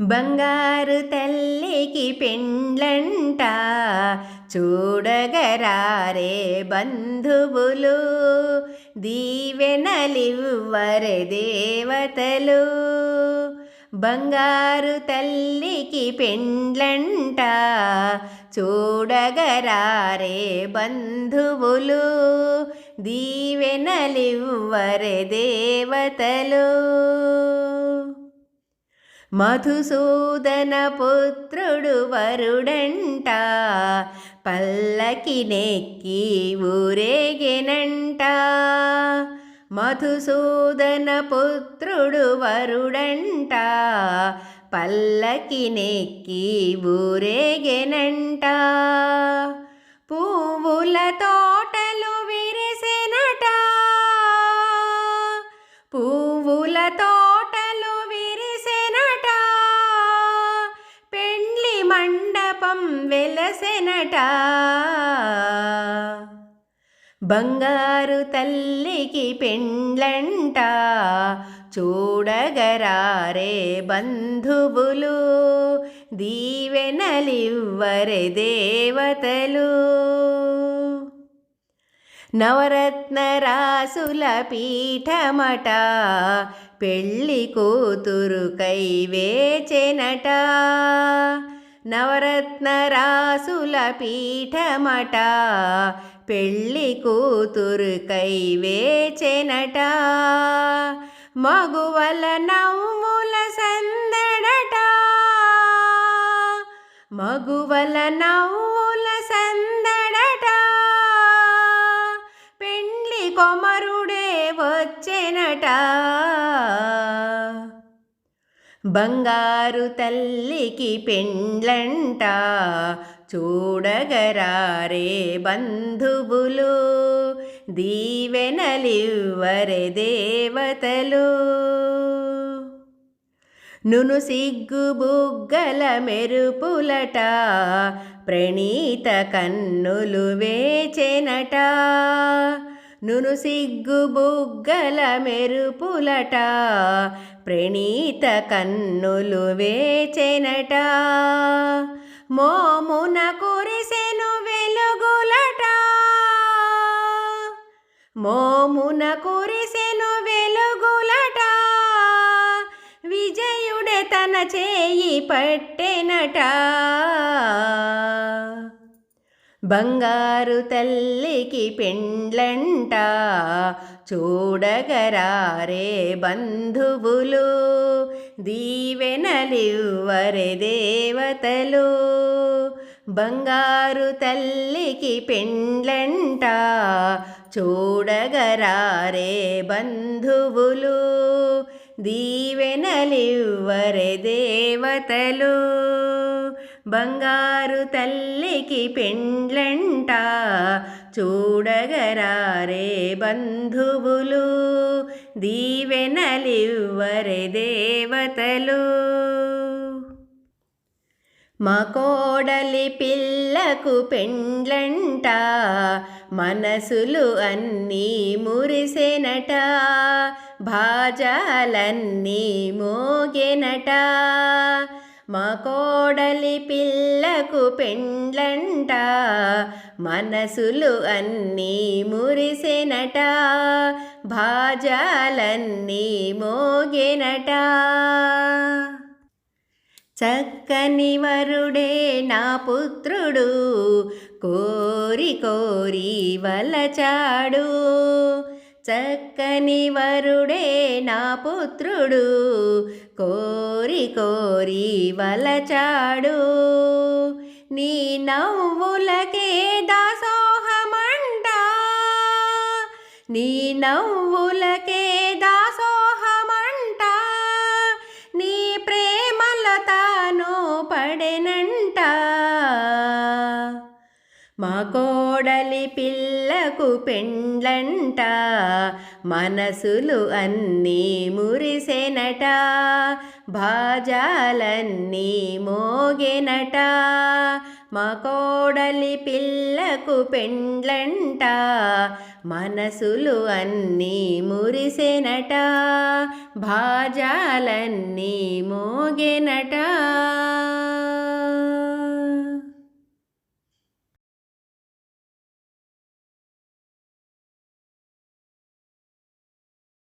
బంగారు తల్లికి పెండ్లంట చూడగరారే బంధువులు దీవెనలివ్వరే దేవతలు. బంగారు తల్లికి పెండ్లంట చూడగరారే బంధువులు దీవెనలివ్వరే దేవతలు. మధుసూదన పుత్రుడు వరుడంట పల్లకి నెక్కి ఊరేగెనంట. మధుసూదన పుత్రుడు వరుడంట పల్లకి నెక్కి ఊరేగెనంట. పువ్వుల మండపం వెలసెనట. బంగారు తల్లికి పెండ్లంట. చూడగరారే బంధువులు. దీవెనలివ్వరె దేవతలు. నవరత్న రాసుల పీఠమట. పెళ్ళి కూతురుకై వేచెనట. నవరత్నరాసుల పీఠమట పెళ్ళి కూతురుకై వేచెనట మగువల నవ్వుల సందడట మగువల నవ్వుల సందడట. పెళ్ళి కొమరుడే వచ్చెనట. బంగారు తల్లికి పెండ్లంట చూడగరారే బంధువులు దీవెనలివ్వరే దేవతలు. నును సిగ్గు బుగ్గల మెరుపులట ప్రణీత కన్నులు వేచెనట. నును సిగ్గు బుగ్గల మెరుపులట ప్రణీత కన్నులు వేచెనట. మోమున కురిసెను వెలుగులట మోమున కురిసెను వెలుగులట. విజయుడే తన చేయి పట్టెనట. బంగారు తల్లికి పెండ్లంట చూడగరారే బంధువులు దీవెనలివ్వరే దేవతలు. బంగారు తల్లికి పెండ్లంట చూడగరారే బంధువులు దీవెనలివ్వరే దేవతలు. బంగారు తల్లికి పెండ్లంట. చూడగరారే బంధువులు దీవెనలివ్వరే దేవతలు. మా కోడలి పిల్లకు పెండ్లంట మనసులు అన్నీ మురిసెనట. భాజాలన్నీ మోగెనట. మా కోడలి పిల్లకు పెండ్లంట మనసులు అన్నీ మురిసెనట భాజాలన్నీ మోగెనట. చక్కని వరుడే నా పుత్రుడు కోరి కోరి వలచాడు. చక్కని వరుడే నా పుత్రుడు. కోరి కోరి వలచాడు. నీ నవ్వులకే దాసోహమంట. నీ నవ్వులకే దాసోహమంట. నీ ప్రేమల తాను పడెనంట. మా కోడలి పిల్లకు పెండ్లంట. మనసులు అన్నీ మురిసెనట. భాజాలన్నీ మోగెనట. మా కోడలి పిల్లకు పెండ్లంట. మనసులు అన్నీ మురిసెనట. భాజాలన్నీ మోగెనట.